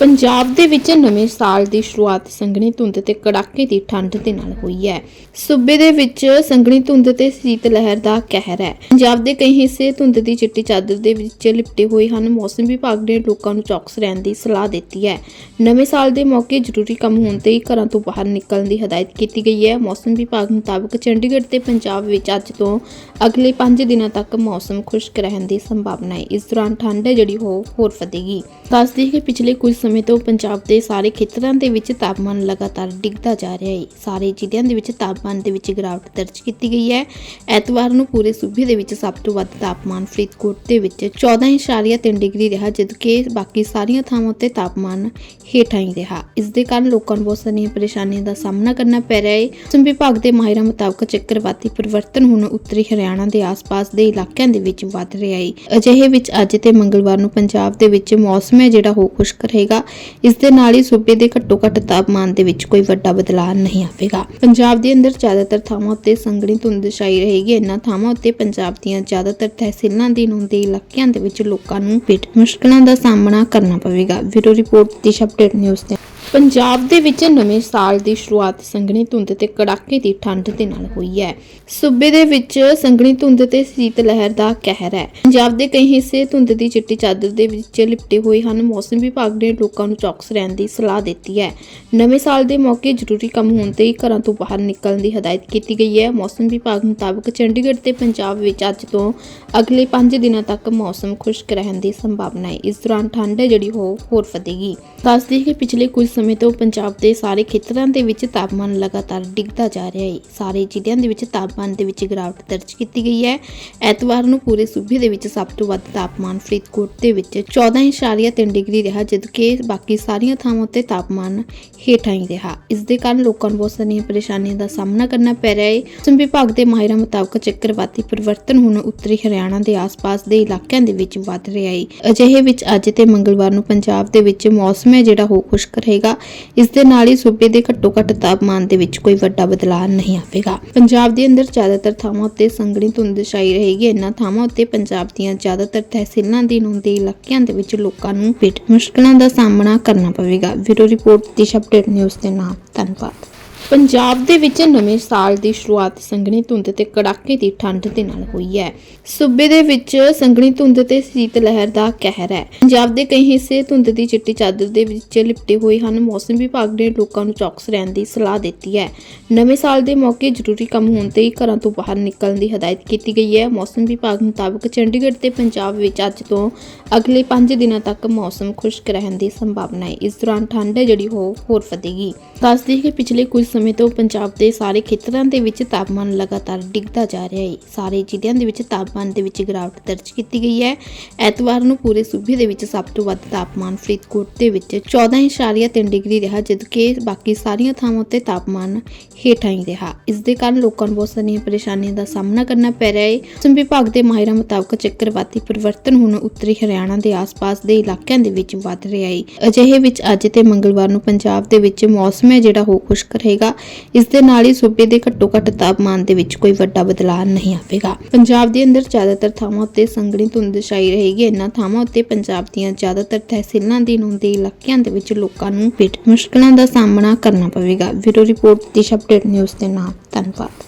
ਪੰਜਾਬ ਦੇ ਵਿੱਚ ਨਵੇਂ ਸਾਲ ਦੀ ਸ਼ੁਰੂਆਤ ਸੰਘਣੀ ਧੁੰਦ ਤੇ ਕੜਾਕੇ ਦੀ ਠੰਡ ਦੇ ਨਾਲ ਹੋਈ ਹੈ। ਸੂਬੇ ਦੇ ਵਿੱਚ ਸੰਘਣੀ ਧੁੰਦ ਤੇ ਸੀਤ ਲਹਿਰ ਦਾ ਕਹਿਰ ਹੈ। ਪੰਜਾਬ ਦੇ ਕਈ ਹਿੱਸੇ ਧੁੰਦ ਦੀ ਚਿੱਟੀ ਚਾਦਰ ਦੇ ਵਿੱਚ ਲਿਪਟੇ ਹੋਏ ਹਨ। ਮੌਸਮ ਵਿਭਾਗ ਨੇ ਲੋਕਾਂ ਨੂੰ ਚੌਕਸ ਰਹਿਣ ਦੀ ਸਲਾਹ ਦਿੱਤੀ ਹੈ। ਨਵੇਂ ਸਾਲ ਦੇ ਮੌਕੇ ਜ਼ਰੂਰੀ ਕੰਮ ਹੋਣ ਤੇ ਹੀ ਘਰਾਂ ਤੋਂ ਬਾਹਰ ਨਿਕਲਣ ਦੀ ਹਦਾਇਤ ਕੀਤੀ ਗਈ ਹੈ। ਮੌਸਮ ਵਿਭਾਗ ਮੁਤਾਬਕ ਚੰਡੀਗੜ੍ਹ ਤੇ ਪੰਜਾਬ ਵਿੱਚ ਅੱਜ ਤੋਂ ਅਗਲੇ 5 ਦਿਨਾਂ ਤੱਕ ਮੌਸਮ ਖੁਸ਼ਕ ਰਹਿਣ ਦੀ ਸੰਭਾਵਨਾ ਹੈ। ਇਸ ਦੌਰਾਨ ਠੰਡ ਹੈ, ਜਿਹੜੀ ਉਹ ਹੋਰ ਵਧੇਗੀ। ਦੱਸਦੀ ਕਿ ਪਿਛਲੇ ਕੁਝ ਸਮੇਂ ਤੋਂ ਪੰਜਾਬ ਦੇ ਸਾਰੇ ਖੇਤਰਾਂ ਦੇ ਵਿੱਚ ਤਾਪਮਾਨ ਲਗਾਤਾਰ ਡਿੱਗਦਾ ਜਾ ਰਿਹਾ ਹੈ। ਸਾਰੇ ਜ਼ਿਲ੍ਹਿਆਂ ਦੇ ਵਿੱਚ ਤਾਪਮਾਨ ਦੇ ਵਿੱਚ ਗਿਰਾਵਟ ਦਰਜ ਕੀਤੀ ਗਈ ਹੈ। ਐਤਵਾਰ ਨੂੰ ਪੂਰੇ ਸੂਬੇ ਦੇ ਵਿੱਚ ਸਭ ਤੋਂ ਵੱਧ ਤਾਪਮਾਨ ਫਰੀਦਕੋਟ ਦੇ ਵਿੱਚ 14.3 ਡਿਗਰੀ ਰਿਹਾ, ਜਦਕਿ ਬਾਕੀ ਸਾਰੀਆਂ ਥਾਵਾਂ ਉੱਤੇ ਤਾਪਮਾਨ ਹੇਠਾਂ ਹੀ ਰਿਹਾ। ਇਸ ਦੇ ਕਾਰਨ ਲੋਕਾਂ ਨੂੰ ਬਹੁਤ ਸਾਰੀਆਂ ਪਰੇਸ਼ਾਨੀਆਂ ਦਾ ਸਾਹਮਣਾ ਕਰਨਾ ਪੈ ਰਿਹਾ ਹੈ। ਮੌਸਮ ਵਿਭਾਗ ਦੇ ਮਾਹਿਰਾਂ ਮੁਤਾਬਕ ਚੱਕਰਵਾਤੀ ਪਰਿਵਰਤਨ ਹੁਣ ਉੱਤਰੀ ਹਰਿਆਣਾ ਦੇ ਆਸ-ਪਾਸ ਦੇ ਇਲਾਕਿਆਂ ਦੇ ਵਿੱਚ ਵੱਧ ਰਿਹਾ ਹੈ। ਅਜਿਹੇ ਵਿੱਚ ਅੱਜ ਤੇ ਮੰਗਲਵਾਰ ਨੂੰ ਪੰਜਾਬ ਦੇ ਵਿੱਚ ਮੌਸਮ ਹੈ ਜਿਹੜਾ ਉਹ ਖੁਸ਼ਕ ਰਹੇਗਾ। ਇਸ ਦੇ ਨਾਲ ਹੀ ਸੂਬੇ ਦੇ ਘੱਟੋ-ਘੱਟ ਤਾਪਮਾਨ ਦੇ ਵਿੱਚ ਕੋਈ ਵੱਡਾ ਬਦਲਾਅ ਨਹੀਂ ਆਵੇਗਾ। ਪੰਜਾਬ ਦੇ ਅੰਦਰ ਜ਼ਿਆਦਾਤਰ ਥਾਵਾਂ ਉੱਤੇ ਸੰਘਣੀ ਧੁੰਦ ਛਾਈ ਰਹੇਗੀ। ਇਹਨਾਂ ਥਾਵਾਂ ਉੱਤੇ ਪੰਜਾਬ ਦੀਆਂ ਜ਼ਿਆਦਾਤਰ ਤਹਿਸੀਲਾਂ ਦੇ ਨੁੰਦੇ ਇਲਾਕਿਆਂ ਦੇ ਵਿੱਚ ਲੋਕਾਂ ਨੂੰ ਪੇਟ ਮੁਸ਼ਕਲਾਂ ਦਾ ਸਾਹਮਣਾ ਕਰਨਾ ਪਵੇਗਾ। Bureau report Disha update news Punjab ਦੇ ਵਿੱਚ ਨਵੇਂ ਸਾਲ ਦੀ ਸ਼ੁਰੂਆਤ ਸੰਘਣੀ ਧੁੰਦ ਤੇ ਕੜਾਕੇ ਦੀ ਠੰਡ ਦੇ ਨਾਲ ਹੋਈ ਹੈ। ਸੂਬੇ ਦੇ ਵਿੱਚ ਸੰਘਣੀ ਧੁੰਦ ਤੇ ਸੀਤ ਲਹਿਰ ਦਾ ਕਹਿਰ ਹੈ। ਪੰਜਾਬ ਦੇ ਕਈ ਹਿੱਸੇ ਧੁੰਦ ਦੀ ਚਿੱਟੀ ਚਾਦਰ ਦੇ ਵਿੱਚ ਲਿਪਟੇ ਹੋਏ ਹਨ। ਮੌਸਮ ਵਿਭਾਗ ਨੇ ਲੋਕਾਂ ਨੂੰ ਚੌਕਸ ਰਹਿਣ ਦੀ ਸਲਾਹ ਦਿੱਤੀ ਹੈ। ਨਵੇਂ ਸਾਲ ਦੇ ਮੌਕੇ ਜ਼ਰੂਰੀ ਕੰਮ ਹੋਣ ਤੇ ਘਰਾਂ ਤੋਂ ਬਾਹਰ ਨਿਕਲਣ ਦੀ ਹਦਾਇਤ ਕੀਤੀ ਗਈ ਹੈ। ਮੌਸਮ ਵਿਭਾਗ ਮੁਤਾਬਕ ਚੰਡੀਗੜ੍ਹ ਤੇ ਪੰਜਾਬ ਵਿੱਚ ਅੱਜ ਤੋਂ ਅਗਲੇ 5 ਦਿਨਾਂ ਤੱਕ ਮੌਸਮ ਖੁਸ਼ਕ ਰਹਿਣ ਦੀ ਸੰਭਾਵਨਾ ਹੈ। ਇਸ ਦੌਰਾਨ ਠੰਡ ਹੈ ਜਿਹੜੀ ਉਹ ਹੋਰ ਵਧੇਗੀ। ਦੱਸਦੀ ਕਿ ਪਿਛਲੇ ਕੁਝ ਸਮੇਂ ਤੋਂ ਪੰਜਾਬ ਦੇ ਸਾਰੇ ਖੇਤਰਾਂ ਦੇ ਵਿੱਚ ਤਾਪਮਾਨ ਲਗਾਤਾਰ ਡਿੱਗਦਾ ਜਾ ਰਿਹਾ ਹੈ। ਸਾਰੇ ਜ਼ਿਲ੍ਹਿਆਂ ਦੇ ਵਿੱਚ ਤਾਪਮਾਨ ਦੇ ਵਿੱਚ ਗਿਰਾਵਟ ਦਰਜ ਕੀਤੀ ਗਈ ਹੈ। ਐਤਵਾਰ ਨੂੰ ਪੂਰੇ ਸੂਬੇ ਦੇ ਵਿੱਚ ਸਭ ਤੋਂ ਵੱਧ ਤਾਪਮਾਨ ਫਰੀਦਕੋਟ ਦੇ ਵਿੱਚ 14.3 ਡਿਗਰੀ ਰਿਹਾ, ਜਦਕਿ ਬਾਕੀ ਸਾਰੀਆਂ ਥਾਵਾਂ ਉੱਤੇ ਤਾਪਮਾਨ ਹੇਠਾਂ ਹੀ ਰਿਹਾ। ਇਸ ਦੇ ਕਾਰਨ ਲੋਕਾਂ ਨੂੰ ਬਹੁਤ ਸਾਰੀਆਂ ਪਰੇਸ਼ਾਨੀਆਂ ਦਾ ਸਾਹਮਣਾ ਕਰਨਾ ਪੈ ਰਿਹਾ ਹੈ। ਮੌਸਮ ਵਿਭਾਗ ਦੇ ਮਾਹਿਰਾਂ ਮੁਤਾਬਕ ਚੱਕਰਵਾਤੀ ਪਰਿਵਰਤਨ ਹੁਣ ਉੱਤਰੀ ਹਰਿਆਣਾ ਦੇ ਆਸ-ਪਾਸ ਦੇ ਇਲਾਕਿਆਂ ਦੇ ਵਿੱਚ ਵੱਧ ਰਿਹਾ ਹੈ। ਅਜਿਹੇ ਵਿੱਚ ਅੱਜ ਤੇ ਮੰਗਲਵਾਰ ਨੂੰ ਪੰਜਾਬ ਦੇ ਵਿੱਚ ਮੌਸਮ ਹੈ ਜਿਹੜਾ ਉਹ ਖੁਸ਼ਕ ਰਹੇਗਾ। ਇਸ ਦੇ ਨਾਲ ਹੀ ਸੂਬੇ ਦੇ ਘੱਟੋ-ਘੱਟ ਤਾਪਮਾਨ ਦੇ ਵਿੱਚ ਕੋਈ ਵੱਡਾ ਬਦਲਾਅ ਨਹੀਂ ਆਵੇਗਾ। ਪੰਜਾਬ ਦੇ ਅੰਦਰ ਜ਼ਿਆਦਾਤਰ ਥਾਵਾਂ ਉੱਤੇ ਸੰਘਣੀ ਧੁੰਦ ਛਾਈ ਰਹੇਗੀ। ਇਹਨਾਂ ਥਾਵਾਂ ਉੱਤੇ ਪੰਜਾਬ ਦੀਆਂ ਜ਼ਿਆਦਾਤਰ ਤਹਿਸੀਲਾਂ ਦੇ ਇਲਾਕਿਆਂ ਦੇ ਵਿੱਚ ਲੋਕਾਂ ਨੂੰ ਪੇਟ ਮੁਸ਼ਕਲਾਂ ਦਾ ਸਾਹਮਣਾ ਕਰਨਾ ਪਵੇਗਾ। Bureau report Disha update news ਦੇ ਨਾਲ। ਧੰਨਵਾਦ। ਪੰਜਾਬ ਦੇ ਵਿੱਚ ਨਵੇਂ ਸਾਲ ਦੀ ਸ਼ੁਰੂਆਤ ਸੰਘਣੀ ਧੁੰਦ ਤੇ ਕੜਾਕੇ ਦੀ ਠੰਡ ਦੇ ਨਾਲ ਹੋਈ ਹੈ। ਸੂਬੇ ਦੇ ਵਿੱਚ ਸੰਘਣੀ ਧੁੰਦ ਤੇ ਸੀਤ ਲਹਿਰ ਦਾ ਕਹਿਰ ਹੈ। ਪੰਜਾਬ ਦੇ ਕਈ ਹਿੱਸੇ ਧੁੰਦ ਦੀ ਚਿੱਟੀ ਚਾਦਰ ਦੇ ਵਿੱਚ ਲਿਪਟੇ ਹੋਏ ਹਨ। ਮੌਸਮ ਵਿਭਾਗ ਨੇ ਲੋਕਾਂ ਨੂੰ ਚੌਕਸ ਰਹਿਣ ਦੀ ਸਲਾਹ ਦਿੱਤੀ ਹੈ। ਨਵੇਂ ਸਾਲ ਦੇ ਮੌਕੇ ਜ਼ਰੂਰੀ ਕੰਮ ਹੋਣ ਤੇ ਹੀ ਘਰਾਂ ਤੋਂ ਬਾਹਰ ਨਿਕਲਣ ਦੀ ਹਦਾਇਤ ਕੀਤੀ ਗਈ ਹੈ। ਮੌਸਮ ਵਿਭਾਗ ਮੁਤਾਬਕ ਚੰਡੀਗੜ੍ਹ ਤੇ ਪੰਜਾਬ ਵਿੱਚ ਅੱਜ ਤੋਂ ਅਗਲੇ 5 ਦਿਨਾਂ ਤੱਕ ਮੌਸਮ ਖੁਸ਼ਕ ਰਹਿਣ ਦੀ ਸੰਭਾਵਨਾ ਹੈ। ਇਸ ਦੌਰਾਨ ਠੰਡ ਹੈ, ਜਿਹੜੀ ਉਹ ਹੋਰ ਵਧੇਗੀ। ਦੱਸਦੀ ਕਿ ਪਿਛਲੇ ਕੁਝ ਸਮੇਂ ਤੋਂ ਪੰਜਾਬ ਦੇ ਸਾਰੇ ਖੇਤਰਾਂ ਦੇ ਵਿੱਚ ਤਾਪਮਾਨ ਲਗਾਤਾਰ ਡਿੱਗਦਾ ਜਾ ਰਿਹਾ ਹੈ। ਸਾਰੇ ਜ਼ਿਲ੍ਹਿਆਂ ਦੇ ਵਿੱਚ ਤਾਪਮਾਨ ਦੇ ਵਿੱਚ ਗਿਰਾਵਟ ਦਰਜ ਕੀਤੀ ਗਈ ਹੈ। ਐਤਵਾਰ ਨੂੰ ਪੂਰੇ ਸੂਬੇ ਦੇ ਵਿੱਚ ਸਭ ਤੋਂ ਵੱਧ ਤਾਪਮਾਨ ਫਰੀਦਕੋਟ ਦੇ ਵਿੱਚ 14.3 ਡਿਗਰੀ ਰਿਹਾ, ਜਦਕਿ ਬਾਕੀ ਸਾਰੀਆਂ ਥਾਵਾਂ ਉੱਤੇ ਤਾਪਮਾਨ ਹੇਠਾਂ ਹੀ ਰਿਹਾ। ਇਸ ਦੇ ਕਾਰਨ ਲੋਕਾਂ ਨੂੰ ਬਹੁਤ ਸਾਰੀਆਂ ਪਰੇਸ਼ਾਨੀਆਂ ਦਾ ਸਾਹਮਣਾ ਕਰਨਾ ਪੈ ਰਿਹਾ ਹੈ। ਮੌਸਮ ਵਿਭਾਗ ਦੇ ਮਾਹਿਰਾਂ ਮੁਤਾਬਕ ਚੱਕਰਵਾਤੀ ਪਰਿਵਰਤਨ ਹੁਣ ਉੱਤਰੀ ਹਰਿਆਣਾ ਦੇ ਆਸ-ਪਾਸ ਦੇ ਇਲਾਕਿਆਂ ਦੇ ਵਿੱਚ ਵੱਧ ਰਿਹਾ ਹੈ। ਅਜਿਹੇ ਵਿੱਚ ਅੱਜ ਤੇ ਮੰਗਲਵਾਰ ਨੂੰ ਪੰਜਾਬ ਦੇ ਵਿੱਚ ਮੌਸਮ ਹੈ ਜਿਹੜਾ ਉਹ ਖੁਸ਼ਕ ਰਹੇਗਾ। ਇਸ ਦੇ ਨਾਲ ਹੀ ਸੂਬੇ ਦੇ ਘੱਟੋ-ਘੱਟ ਤਾਪਮਾਨ ਦੇ ਵਿੱਚ ਕੋਈ ਵੱਡਾ ਬਦਲਾਅ ਨਹੀਂ ਆਵੇਗਾ। ਪੰਜਾਬ ਦੇ ਅੰਦਰ ਜ਼ਿਆਦਾਤਰ ਥਾਵਾਂ ਉੱਤੇ ਸੰਘਣੀ ਧੁੰਦ ਛਾਈ ਰਹੇਗੀ। ਇਹਨਾਂ ਥਾਵਾਂ ਉੱਤੇ ਪੰਜਾਬ ਦੀਆਂ ਜ਼ਿਆਦਾਤਰ ਤਹਿਸੀਲਾਂ ਦੇ ਨੁੰਦੇ ਇਲਾਕਿਆਂ ਦੇ ਵਿੱਚ ਲੋਕਾਂ ਨੂੰ ਪੇਟ ਮੁਸ਼ਕਲਾਂ ਦਾ ਸਾਹਮਣਾ ਕਰਨਾ ਪਵੇਗਾ। Bureau report Disha update news ਦੇ ਨਾਲ। ਧੰਨਵਾਦ।